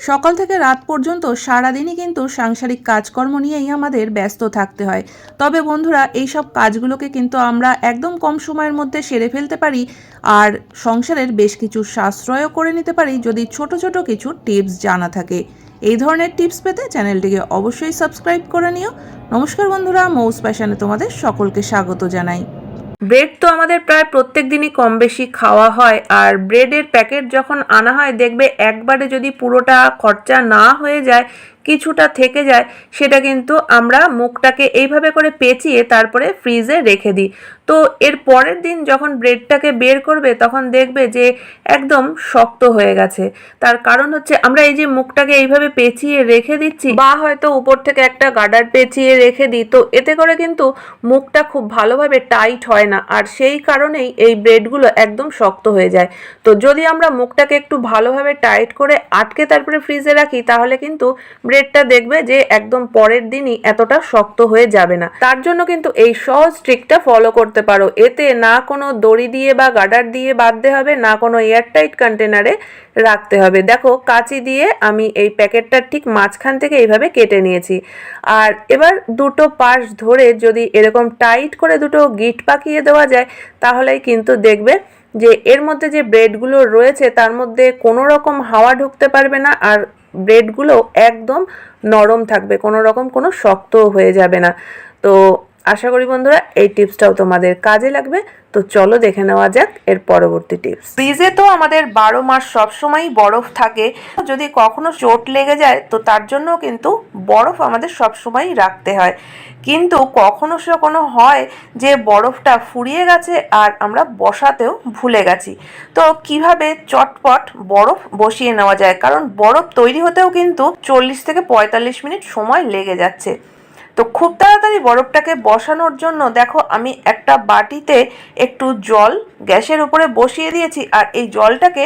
সকাল থেকে রাত পর্যন্ত সারাদিনই কিন্তু সাংসারিক কাজকর্ম নিয়েই আমাদের ব্যস্ত থাকতে হয়। তবে বন্ধুরা এই সব কাজগুলোকে কিন্তু আমরা একদম কম সময়ের মধ্যে সেরে ফেলতে পারি আর সংসারের বেশ কিছু সাশ্রয়ও করে নিতে পারি যদি ছোট ছোট কিছু টিপস জানা থাকে। এই ধরনের টিপস পেতে চ্যানেলটিকে অবশ্যই সাবস্ক্রাইব করে নিও। নমস্কার বন্ধুরা, মৌস প্যাশনে তোমাদের সকলকে স্বাগত জানাই। ব্রেড তো আমাদের প্রায় প্রত্যেক দিনই কম বেশি খাওয়া হয়, আর ব্রেডের প্যাকেট যখন আনা হয়, দেখবে একবারে যদি পুরোটা খরচা না হয়ে যায়, কিছুটা থেকে যায়, সেটা কিন্তু আমরা মুখটাকে এইভাবে করে পেঁচিয়ে তারপরে ফ্রিজে রেখে দিই। তো এর পরের দিন যখন ব্রেডটাকে বের করবে, তখন দেখবে যে একদম শক্ত হয়ে গেছে। তার কারণ হচ্ছে আমরা এই যে মুখটাকে এইভাবে পেঁচিয়ে রেখে দিচ্ছি, বা হয়তো উপর থেকে একটা গার্ডার পেঁচিয়ে রেখে দিই, তো এতে করে কিন্তু মুখটা খুব ভালোভাবে টাইট হয় না। আর সেই কারণেই এই ব্রেডগুলো একদম শক্ত হয়ে যায়। তো যদি আমরা মুখটাকে একটু ভালোভাবে টাইট করে আটকে তারপরে ফ্রিজে রাখি, তাহলে কিন্তু ব্রেডটা দেখবে যে একদম পরের দিনই এতটা শক্ত হয়ে যাবে না। তার জন্য কিন্তু এই সহজ ট্রিকটা ফলো করতে পারো। এতে না কোনো দড়ি দিয়ে বা গার্ডার দিয়ে বাঁধতে হবে, না কোনো এয়ারটাইট কন্টেনারে রাখতে হবে। দেখো, কাঁচি দিয়ে আমি এই প্যাকেটটার ঠিক মাঝখান থেকে এইভাবে কেটে নিয়েছি। আর এবার দুটো পাশ ধরে যদি এরকম টাইট করে দুটো গিট পাকিয়ে দেওয়া যায়, তাহলেই কিন্তু দেখবে যে এর মধ্যে যে ব্রেডগুলো রয়েছে, তার মধ্যে কোনো রকম হাওয়া ঢুকতে পারবে না আর ব্রেডগুলো একদম নরম থাকবে, কোনো রকম কোনো শক্ত হয়ে যাবে না। তো আশা করি বন্ধুরা, এই টিপসটাও তোমাদের কাজে লাগবে। তো চলো দেখে নেওয়া যাক এর পরবর্তী টিপস। ফ্রিজে তো আমাদের বারো মাস সবসময়ই বরফ থাকে। যদি কখনো চোট লেগে যায়, তো তার জন্য কিন্তু বরফ আমাদের সবসময়ই রাখতে হয়। কিন্তু কখনো সে কোনো হয় যে বরফটা ফুরিয়ে গেছে আর আমরা বসাতেও ভুলে গেছি। তো কীভাবে চটপট বরফ বসিয়ে নেওয়া যায়? কারণ বরফ তৈরি হতেও কিন্তু চল্লিশ থেকে পঁয়তাল্লিশ মিনিট সময় লেগে যাচ্ছে। তো খুব তাড়াতাড়ি বরফটাকে বসানোর জন্য দেখো আমি একটা বাটিতে একটু জল গ্যাসের উপরে বসিয়ে দিয়েছি আর এই জলটাকে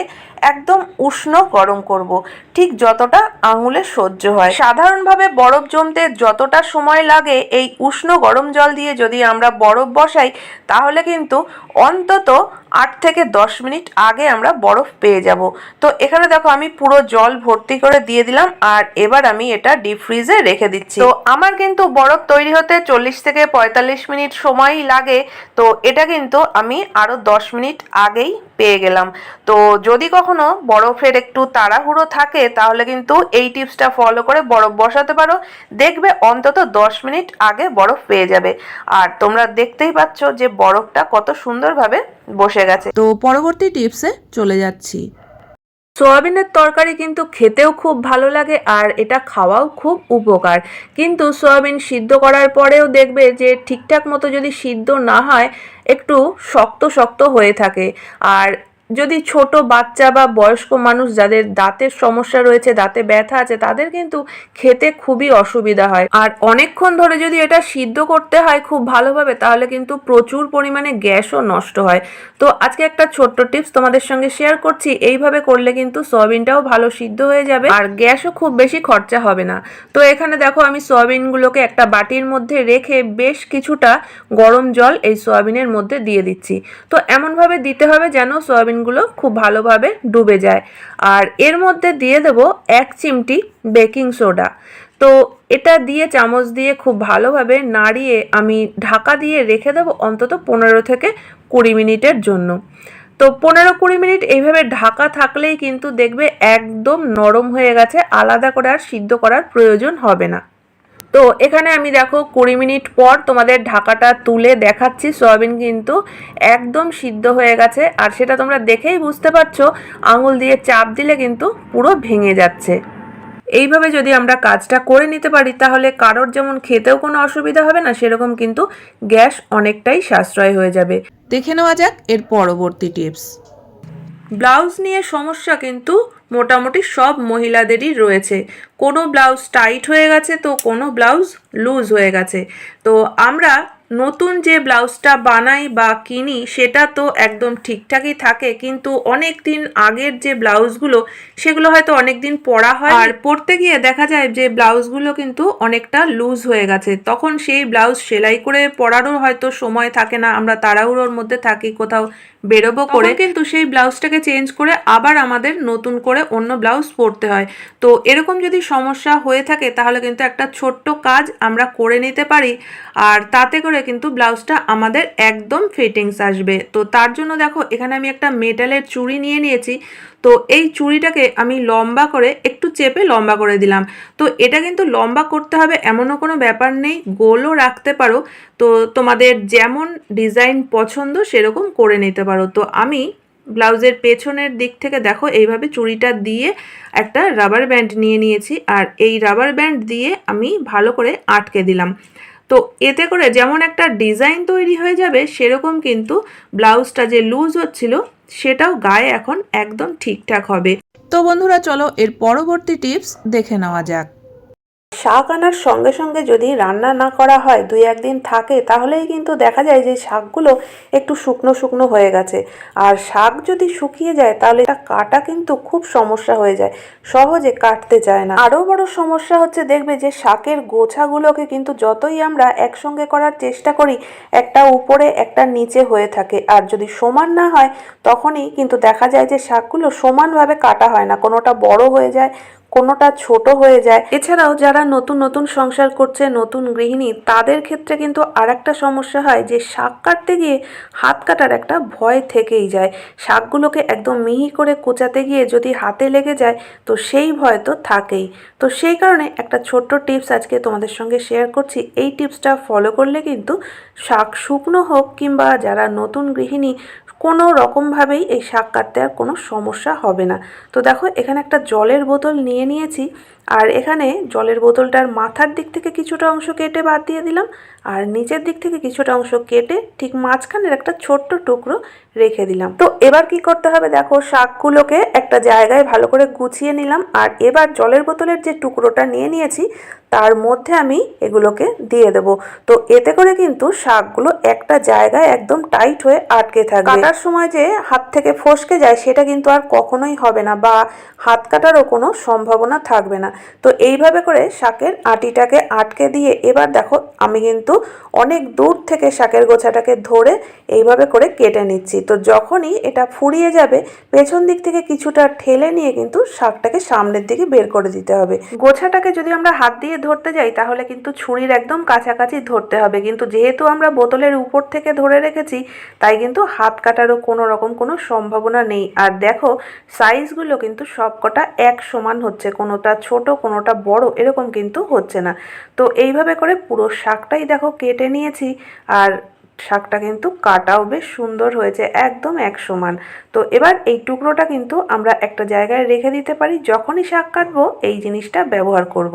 একদম উষ্ণ গরম করব। ঠিক যতটা আঙুলে সহ্য হয়। সাধারণভাবে বরফ জমতে যতটা সময় লাগে এই উষ্ণ গরম জল দিয়ে যদি আমরা বরফ বসাই, তাহলে কিন্তু অন্তত আট থেকে দশ মিনিট আগে আমরা বরফ পেয়ে যাব। তো এখানে দেখো আমি পুরো জল ভর্তি করে দিয়ে দিলাম আর এবার আমি এটা ডিপ ফ্রিজে রেখে দিচ্ছি। তো আমার কিন্তু বরফ তৈরি হতে চল্লিশ থেকে পঁয়তাল্লিশ মিনিট সময়ই লাগে। তো এটা কিন্তু আমি আরও দশ মিনিট আগেই পেয়ে গেলাম। তো যদি কখনো বরফের একটু তাড়াহুড়ো থাকে তাহলে কিন্তু এই টিপসটা ফলো করে বরফ বসাতে পারো। দেখবে অন্তত দশ মিনিট আগে বরফ পেয়ে যাবে। আর তোমরা দেখতেই পাচ্ছ যে বরফটা কত সুন্দরভাবে বসে গেছে। তো পরবর্তী টিপসে চলে যাচ্ছি। সোয়াবিনের তরকারি কিন্তু খেতেও খুব ভালো লাগে আর এটা খাওয়াও খুব উপকার। কিন্তু সোয়াবিন সিদ্ধ করার পরেও দেখবে যে ঠিকঠাক মতো যদি সিদ্ধ না হয় একটু শক্ত শক্ত হয়ে থাকে। আর যদি ছোট বাচ্চা বা বয়স্ক মানুষ যাদের দাঁতের সমস্যা রয়েছে, দাঁতে ব্যথা আছে, তাদের কিন্তু খেতে খুবই অসুবিধা হয়। আর অনেকক্ষণ ধরে যদি এটা সিদ্ধ করতে হয় খুব ভালোভাবে, তাহলে কিন্তু প্রচুর পরিমাণে গ্যাসও নষ্ট হয়। তো আজকে একটা ছোট্ট টিপস তোমাদের সঙ্গে শেয়ার করছি। এইভাবে করলে কিন্তু সয়াবিনটাও ভালো সিদ্ধ হয়ে যাবে আর গ্যাসও খুব বেশি খরচা হবে না। তো এখানে দেখো আমি সয়াবিনগুলোকে একটা বাটির মধ্যে রেখে বেশ কিছুটা গরম জল এই সয়াবিনের মধ্যে দিয়ে দিচ্ছি। তো এমনভাবে দিতে হবে যেন সয়াবিন গুলো খুব ভালোভাবে ডুবে যায়। আর এর মধ্যে দিয়ে দেব এক চিমটি বেকিং সোডা। তো এটা দিয়ে চামচ দিয়ে খুব ভালোভাবে নাড়িয়ে আমি ঢাকা দিয়ে রেখে দেবো অন্তত পনেরো থেকে কুড়ি মিনিটের জন্য। তো পনেরো কুড়ি মিনিট এইভাবে ঢাকা থাকলেই কিন্তু দেখবে একদম নরম হয়ে গেছে, আলাদা করে আর সিদ্ধ করার প্রয়োজন হবে না। তো এখানে আমি দেখো কুড়ি মিনিট পর তোমাদের ঢাকাটা তুলে দেখাচ্ছি। সয়াবিন কিন্তু একদম সিদ্ধ হয়ে গেছে আর সেটা তোমরা দেখেই বুঝতে পারছ, আঙুল দিয়ে চাপ দিলে কিন্তু পুরো ভেঙে যাচ্ছে। এইভাবে যদি আমরা কাজটা করে নিতে পারি, তাহলে কারোর যেমন খেতেও কোনো অসুবিধা হবে না, সেরকম কিন্তু গ্যাস অনেকটাই সাশ্রয় হয়ে যাবে। দেখে নেওয়া যাক এর পরবর্তী টিপস। ব্লাউজ নিয়ে সমস্যা কিন্তু মোটামুটি সব মহিলাদেরই রয়েছে। কোনো ব্লাউজ টাইট হয়ে গেছে তো কোনো ব্লাউজ লুজ হয়ে গেছে। তো আমরা নতুন যে ব্লাউজটা বানাই বা কিনি সেটা তো একদম ঠিকঠাকই থাকে কিন্তু অনেক দিন আগের যে ব্লাউজগুলো সেগুলো হয়তো অনেক দিন পরা হয় আর পরতে গিয়ে দেখা যায় যে ব্লাউজগুলো কিন্তু অনেকটা লুজ হয়ে গেছে। তখন সেই ব্লাউজ সেলাই করে পরারও হয়তো সময় থাকে না, আমরা তাড়াহুড়োর মধ্যে থাকি কোথাও বেরোবো করে কিন্তু সেই ব্লাউজটাকে চেঞ্জ করে আবার আমাদের নতুন করে অন্য ব্লাউজ পরতে হয়। তো এরকম যদি সমস্যা হয়ে থাকে তাহলে কিন্তু একটা ছোট্ট কাজ আমরা করে নিতে পারি। আর তাতে করে কিন্তু ব্লাউজটা আমাদের একদম ফিটিংস আসবে। তো তার জন্য দেখো এখানে আমি একটা মেটালের চুড়ি নিয়ে নিয়েছি। তো এই চুড়িটাকে আমি লম্বা করে, একটু চেপে লম্বা করে দিলাম। তো এটা কিন্তু লম্বা করতে হবে, এমনও কোনো ব্যাপার নেই, গোলও রাখতে পারো। তো তোমাদের যেমন ডিজাইন পছন্দ, সেরকম করে নিতে পারো। তো আমি ব্লাউজের পেছনের দিক থেকে দেখো, এইভাবে চুড়িটা দিয়ে একটা রাবার ব্যান্ড নিয়ে নিয়েছি। আর এই রাবার ব্যান্ড দিয়ে আমি ভালো করে আটকে দিলাম। তো এতে করে যেমন একটা ডিজাইন তৈরি হয়ে যাবে, সেরকম কিন্তু ব্লাউজটা যে লুজ হচ্ছিল সেটাও গায়ে এখন একদম ঠিকঠাক হবে। তো বন্ধুরা, চলো এর পরবর্তী টিপস দেখে নেওয়া যাক। শাক আনার সঙ্গে সঙ্গে যদি রান্না না করা হয়, দুই একদিন থাকে, তাহলেই কিন্তু দেখা যায় যে শাকগুলো একটু শুকনো শুকনো হয়ে গেছে। আর শাক যদি শুকিয়ে যায়, তাহলে এটা কাটা কিন্তু খুব সমস্যা হয়ে যায়। সহজে কাটতে চায় না। আরও বড় সমস্যা হচ্ছে, দেখবে যে শাকের গোছাগুলোকে কিন্তু যতই আমরা একসঙ্গে করার চেষ্টা করি, একটা উপরে, একটা নিচে হয়ে থাকে। আর যদি সমান না হয়, তখনই কিন্তু দেখা যায় যে শাকগুলো সমানভাবে কাটা হয় না। কোনোটা বড় হয়ে যায় কোনোটা ছোট হয়ে যায়। এছাড়াও যারা নতুন নতুন সংসার করছে, নতুন গৃহিণী, তাদের ক্ষেত্রে কিন্তু আর একটা সমস্যা হয় যে শাক কাটতে গিয়ে হাত কাটার একটা ভয় থেকেই যায়। শাকগুলোকে একদম মিহি করে কোচাতে গিয়ে যদি হাতে লেগে যায়, তো সেই ভয় তো থাকেই। তো সেই কারণে একটা ছোট্ট টিপস আজকে তোমাদের সঙ্গে শেয়ার করছি। এই টিপসটা ফলো করলে কিন্তু শাক শুকনো হোক কিংবা যারা নতুন গৃহিণী, কোনো রকমভাবেই এই শাক কাটতে আর কোনো সমস্যা হবে না। তো দেখো, এখানে একটা জলের বোতল নিয়ে নিয়েছি। আর এখানে জলের বোতলটার মাথার দিক থেকে কিছুটা অংশ কেটে বাদ দিয়ে দিলাম, আর নিচের দিক থেকে কিছুটা অংশ কেটে ঠিক মাঝখানের একটা ছোট্ট টুকরো রেখে দিলাম। তো এবার কি করতে হবে দেখো, শাকগুলোকে একটা জায়গায় ভালো করে গুছিয়ে নিলাম, আর এবার জলের বোতলের যে টুকরোটা নিয়ে নিয়েছি, তার মধ্যে আমি এগুলোকে দিয়ে দেব। তো এতে করে কিন্তু শাকগুলো একটা জায়গায় একদম টাইট হয়ে আটকে থাকবে। কাটার সময় যে হাত থেকে ফসকে যায়, সেটা কিন্তু আর কখনোই হবে না, বা হাত কাটারও কোনো সম্ভাবনা থাকবে না। তো এইভাবে করে শাকের আটিটাকে আটকে দিয়ে এবার দেখো আমি কিন্তু অনেক দূর থেকে শাকের গোছাটাকে ধরে এইভাবে করে কেটে নিচ্ছি। তো যখনই এটা ফুরিয়ে যাবে, পেছন দিক থেকে কিছুটা ঠেলে নিয়ে কিন্তু শাকটাকে সামনের দিকে বের করে দিতে হবে। গোছাটাকে যদি আমরা হাত দিয়ে ধরতে যাই, তাহলে কিন্তু ছুরির একদম কাছাকাছি ধরতে হবে। কিন্তু যেহেতু আমরা বোতলের উপর থেকে ধরে রেখেছি, তাই কিন্তু হাত কাটারও কোনো রকম কোনো সম্ভাবনা নেই। আর দেখো সাইজগুলো কিন্তু সবকটা এক সমান হচ্ছে। কোনোটা ছোট কোনোটা বড়, এরকম কিন্তু হচ্ছে না তো এইভাবে করে পুরো শাকটাই দেখো কেটে নিয়েছি, আর শাকটা কিন্তু কাটাও বেশ সুন্দর হয়েছে, একদম এক সমান তো এবার এই টুকরোটা কিন্তু আমরা একটা জায়গায় রেখে দিতে পারি, যখনই শাক কাটবো, এই জিনিসটা ব্যবহার করব।